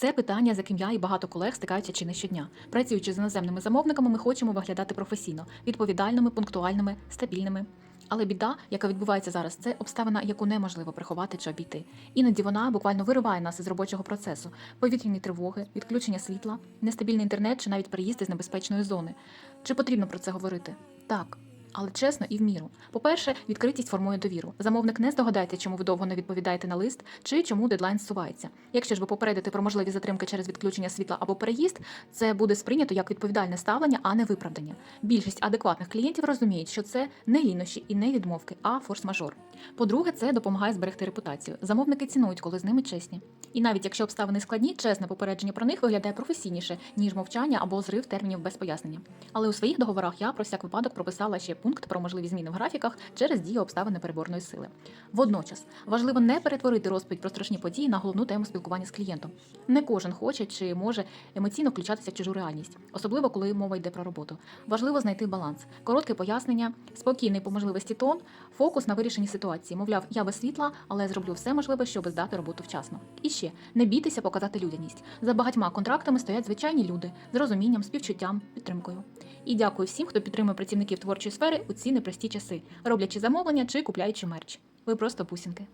Це питання, з яким я і багато колег стикаються чи не щодня. Працюючи з іноземними замовниками, ми хочемо виглядати професійно, відповідальними, пунктуальними, стабільними. Але біда, яка відбувається зараз, це обставина, яку неможливо приховати чи обійти. Іноді вона буквально вириває нас із робочого процесу: повітряні тривоги, відключення світла, нестабільний інтернет чи навіть переїзди з небезпечної зони. Чи потрібно про це говорити? Так. Але чесно і в міру. По-перше, відкритість формує довіру. Замовник не здогадається, чому ви довго не відповідаєте на лист чи чому дедлайн зсувається. Якщо ж ви попередите про можливі затримки через відключення світла або переїзд, це буде сприйнято як відповідальне ставлення, а не виправдання. Більшість адекватних клієнтів розуміють, що це не лінощі і не відмовки, а форс-мажор. По-друге, це допомагає зберегти репутацію. Замовники цінують, коли з ними чесні. І навіть якщо обставини складні, чесне попередження про них виглядає професійніше, ніж мовчання або зрив термінів без пояснення. Але у своїх договорах я про всяк випадок прописала ще пункт про можливі зміни в графіках через дію обставин непереборної сили. Водночас важливо не перетворити розповідь про страшні події на головну тему спілкування з клієнтом. Не кожен хоче чи може емоційно включатися в чужу реальність, особливо коли мова йде про роботу. Важливо знайти баланс, коротке пояснення, спокійний по можливості тон, фокус на вирішенні ситуації. Мовляв, я без світла, але зроблю все можливе, щоб здати роботу вчасно. І ще не бійтеся показати людяність. За багатьма контрактами стоять звичайні люди з розумінням, співчуттям, підтримкою. І дякую всім, хто підтримує працівників творчої сфери у ці непрості часи, роблячи замовлення чи купляючи мерч. Ви просто бусінки.